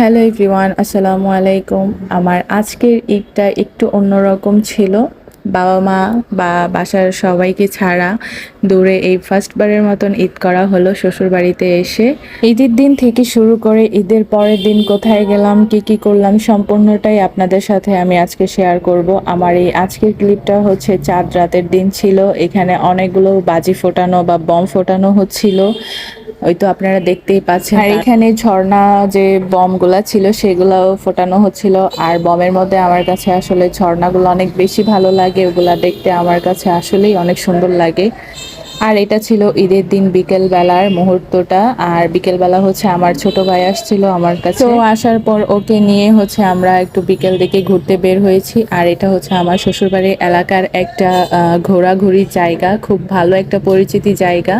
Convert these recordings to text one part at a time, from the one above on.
Hello everyone, আসসালামু আলাইকুম। আমার আজকের ঈদটা একটু অন্যরকম ছিল। বাবা মা বা বাসার সবাইকে ছাড়া দূরে এই ফার্স্টবারের মতন ঈদ করা হলো শ্বশুর বাড়িতে এসে। ঈদের দিন থেকে শুরু করে ঈদের পরের দিন কোথায় গেলাম, কি কি করলাম, সম্পূর্ণটাই আপনাদের সাথে আমি আজকে শেয়ার করব। আমার এই আজকের ক্লিপটা হচ্ছে চাঁদ রাতের দিন ছিল। এখানে অনেকগুলো বাজি ফোটানো বা বম ফোটানো হচ্ছিল। ওই তো আপনারা দেখতেই পাচ্ছেন আর এখানে ঝর্ণা যে বমগুলা ছিল সেগুলাও ফোটানো হচ্ছিল। আর বমের মধ্যে আমার কাছে আসলে ঝর্ণাগুলো অনেক বেশি ভালো লাগে ওগুলা দেখতে আমার কাছে আসলেই অনেক সুন্দর লাগে। আর এটা ছিল ঈদের দিন বিকেল বেলার মুহূর্তটা আর বিকেল বেলা হচ্ছে আমার ছোট ভাই আসছিল আমার কাছে। তো আসার পর ওকে নিয়ে হচ্ছে আমরা একটু বিকেল দিকে ঘুরতে বের হয়েছি আর এটা হচ্ছে আমার শ্বশুরবাড়ির এলাকার একটা আহ, ঘোরাঘুরির জায়গা খুব ভালো একটা পরিচিতি জায়গা।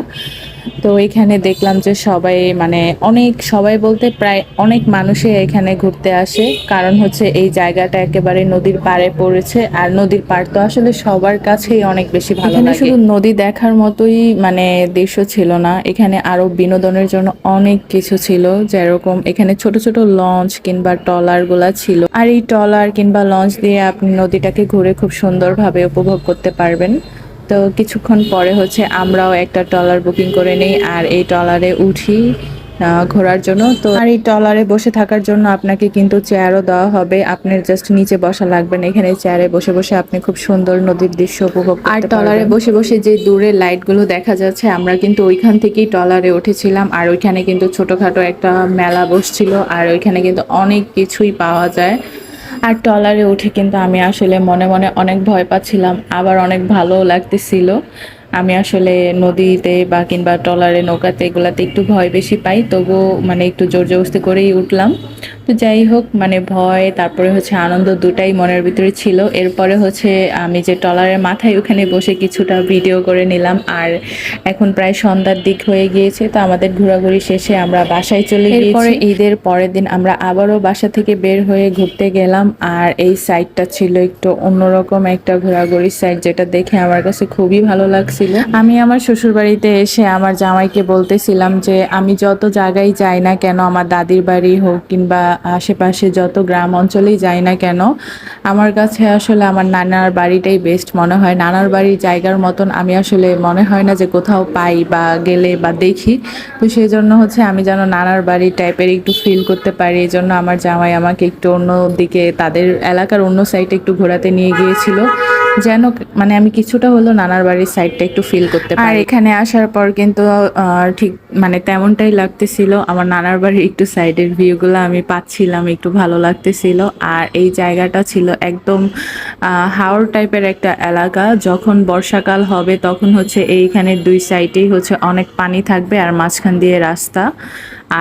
তো এখানে দেখলাম যে সবাই মানে অনেক সবাই বলতে প্রায় অনেক মানুষই এখানে ঘুরতে আসে। কারণ হচ্ছে এই জায়গাটা একেবারে নদীর পাড়ে পড়েছে। আর নদীর পাড় তো আসলে সবার কাছেই অনেক বেশি ভালো এখানে লাগে। শুধু নদী দেখার মতোই মানে দৃশ্য ছিল না। এখানে আরও বিনোদনের জন্য অনেক কিছু ছিল। যেরকম এখানে ছোট ছোট লঞ্চ কিংবা ট্রলারগুলা ছিল। আর এই ট্রলার কিংবা লঞ্চ দিয়ে আপনি নদীটাকে ঘুরে খুব সুন্দরভাবে উপভোগ করতে পারবেন। তো কিছুক্ষণ পরে হচ্ছে আমরাও একটা ট্রলার বুকিং করে নেই আর এই ট্রলারে উঠি ঘোরার জন্য। তো আর এই ট্রলারে বসে থাকার জন্য আপনাকে কিন্তু চেয়ারও দেওয়া হবে। আপনার জাস্ট নিচে বসা লাগবে না। এখানে চেয়ারে বসে বসে আপনি খুব সুন্দর নদীর দৃশ্য উপভোগ আর ট্রলারে বসে বসে যে দূরে লাইটগুলো দেখা যাচ্ছে আমরা কিন্তু ওইখান থেকেই ট্রলারে উঠেছিলাম। আর ওইখানে কিন্তু ছোটখাটো একটা মেলা বসছিল। আর ওইখানে কিন্তু অনেক কিছুই পাওয়া যায়। আর ট্রলারে উঠে কিন্তু আমি আসলে মনে মনে অনেক ভয় পাচ্ছিলাম, আবার অনেক ভালোও লাগতেছিল। আমি আসলে নদীতে বা কিংবা ট্রলারে নৌকাতে এগুলাতে একটু ভয় বেশি পাই, তবুও মানে একটু জোর জবস্তি করেই উঠলাম। তো যাই হোক মানে ভয়, তারপরে হচ্ছে আনন্দ দুটাই মনের ভিতরে ছিল। এরপরে হচ্ছে আমি যে ট্রলারের মাথায় ওখানে বসে কিছুটা ভিডিও করে নিলাম। আর এখন প্রায় সন্ধ্যার দিক হয়ে গিয়েছে, তো আমাদের ঘোরাঘুরি শেষে আমরা বাসায় চলে গিয়েছি। ঈদের পরের দিন আমরা আবারও বাসা থেকে বের হয়ে ঘুরতে গেলাম। আর এই সাইডটা ছিল একটু অন্যরকম একটা ঘোরাঘুরির সাইড যেটা দেখে আমার কাছে খুবই ভালো লাগছিল আমি আমার শ্বশুর বাড়িতে এসে আমার জামাইকে বলতেছিলাম যে, আমি যত জায়গায় যাই না কেন, আমার দাদির বাড়ি হোক কিংবা আশেপাশে যত গ্রাম অঞ্চলেই যাই না কেন, আমার কাছে আসলে আমার নানার বাড়িটাই বেস্ট মনে হয়। নানার বাড়ির জায়গার মতন আমি আসলে মনে হয় না যে কোথাও পাই বা গেলে বা দেখি। তো সেই জন্য হচ্ছে আমি যেন নানার বাড়ি টাইপের একটু ফিল করতে পারি। এই জন্য আমার জামাই আমাকে একটু অন্য দিকে, তাদের এলাকার অন্য সাইডে একটু ঘোরাতে নিয়ে গিয়েছিল। যেন মানে আমি কিছুটা হলো নানার বাড়ির সাইডটা একটু ফিল করতে পারি। আর এখানে আসার পর কিন্তু ঠিক মানে তেমনটাই লাগতেছিল। আমার নানার বাড়ির একটু সাইডের ভিউগুলো আমি পাচ্ছিলাম একটু ভালো লাগতেছিল। আর এই জায়গাটা ছিল একদম হাওর টাইপের একটা এলাকা। যখন বর্ষাকাল হবে তখন হচ্ছে এইখানে দুই সাইডেই হচ্ছে অনেক পানি থাকবে আর মাঝখান দিয়ে রাস্তা।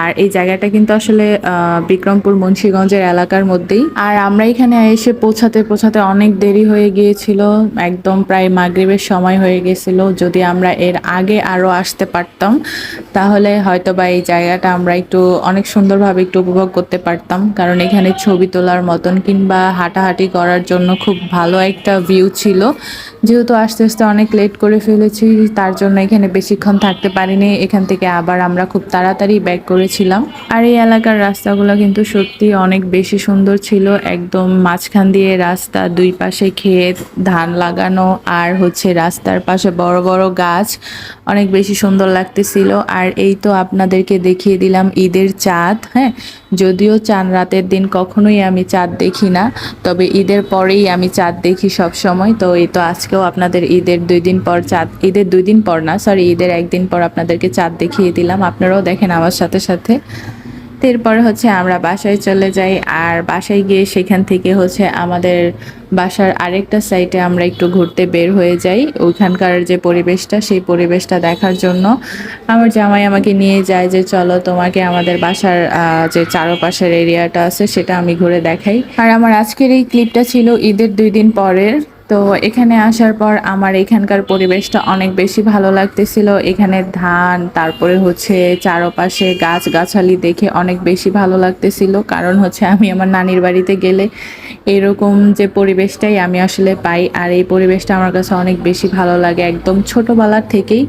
আর এই জায়গাটা কিন্তু আসলে বিক্রমপুর মুন্সীগঞ্জের এলাকার মধ্যেই। আর আমরা এখানে এসে পৌঁছাতে পৌঁছাতে অনেক দেরি হয়ে গিয়েছিল, একদম প্রায় মাগরিবের সময় হয়ে গেছিল। যদি আমরা এর আগে আরও আসতে পারতাম, তাহলে হয়তো বা এই জায়গাটা আমরা একটু অনেক সুন্দরভাবে একটু উপভোগ করতে পারতাম। কারণ এখানে ছবি তোলার মতন কিংবা হাঁটাহাঁটি করার জন্য খুব ভালো একটা ভিউ ছিল। যেহেতু আস্তে আস্তে অনেক লেট করে ফেলেছি, তার জন্য এখানে বেশিক্ষণ থাকতে পারিনি। এখান থেকে আবার আমরা খুব তাড়াতাড়ি ব্যাক করেছিলাম। আর এই এলাকার রাস্তাগুলো কিন্তু সত্যি অনেক বেশি সুন্দর ছিল। একদম মাঝখান দিয়ে রাস্তা, দুই পাশে ক্ষেত, ধান লাগানো আর হচ্ছে রাস্তার পাশে বড় বড় গাছ, অনেক বেশি সুন্দর লাগতেছিল। আর এই তো আপনাদেরকে দেখিয়ে দিলাম ঈদের চাঁদ হ্যাঁ? যদিও চাঁদ রাতের দিন কখনোই আমি চাঁদ দেখি না, তবে ঈদের পরেই আমি চাঁদ দেখি সব সময় তো এই তো আজকেও আপনাদের ঈদের দুই দিন পর চাঁদ, ঈদের দুই দিন পর না সরি ঈদের একদিন পর আপনাদেরকে চাঁদ দেখিয়ে দিলাম। আপনারাও দেখেন আমার সাথে সাথে। এরপরে হচ্ছে আমরা বাসায় চলে যাই আর বাসায় গিয়ে সেখান থেকে হচ্ছে আমাদের বাসার আরেকটা সাইডে আমরা একটু ঘুরতে বের হয়ে যাই। ওইখানকার যে পরিবেশটা, সেই পরিবেশটা দেখার জন্য আমার জামাই আমাকে নিয়ে যায় যে, চলো তোমাকে আমাদের বাসার যে চারপাশের এরিয়াটা আছে, সেটা আমি ঘুরে দেখাই। আর আমার আজকের এই ক্লিপটা ছিল ঈদের দুই দিন পরের। তো এখানে আসার পর আমার এখানকার পরিবেশটা অনেক বেশি ভালো লাগতেছিল। এখানে ধান, তারপরে হচ্ছে চারপাশে গাছ গাছালি দেখে অনেক বেশি ভালো লাগতেছিল। কারণ হচ্ছে আমি আমার নানির বাড়িতে গেলে এরকম যে পরিবেশটাই আমি আসলে পাই। আর এই পরিবেশটা আমার কাছে অনেক বেশি ভালো লাগে একদম ছোটোবেলার থেকেই।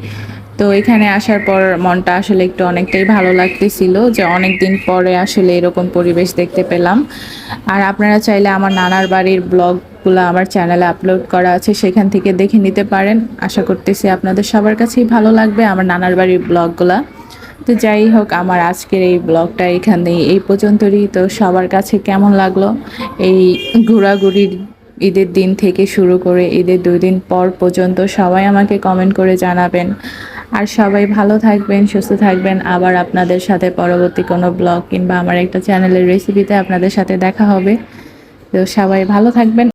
তো এখানে আসার পর মনটা আসলে একটু অনেকটাই ভালো লাগতেছিল যে অনেক দিন পরে আসলে এরকম পরিবেশ দেখতে পেলাম। আর আপনারা চাইলে আমার নানার বাড়ির ব্লগগুলো আমার চ্যানেলে আপলোড করা আছে, সেখান থেকে দেখে নিতে পারেন। আশা করতেছি আপনাদের সবার কাছেই ভালো লাগবে আমার নানার বাড়ির ব্লগগুলা। তো যাই হোক, আমার আজকের এই ব্লগটা এখানে এই পর্যন্তই তো সবার কাছে কেমন লাগল? এই ঘোরাঘুরির ঈদের দিন থেকে শুরু করে ঈদের দুই দিন পর পর্যন্ত সবাই আমাকে কমেন্ট করে জানাবেন। আর সবাই ভালো থাকবেন, সুস্থ থাকবেন। আবার আপনাদের সাথে পরবর্তী কোনো ব্লগ কিংবা আমার একটা চ্যানেলের রেসিপিতে আপনাদের সাথে দেখা হবে। তো সবাই ভালো থাকবেন।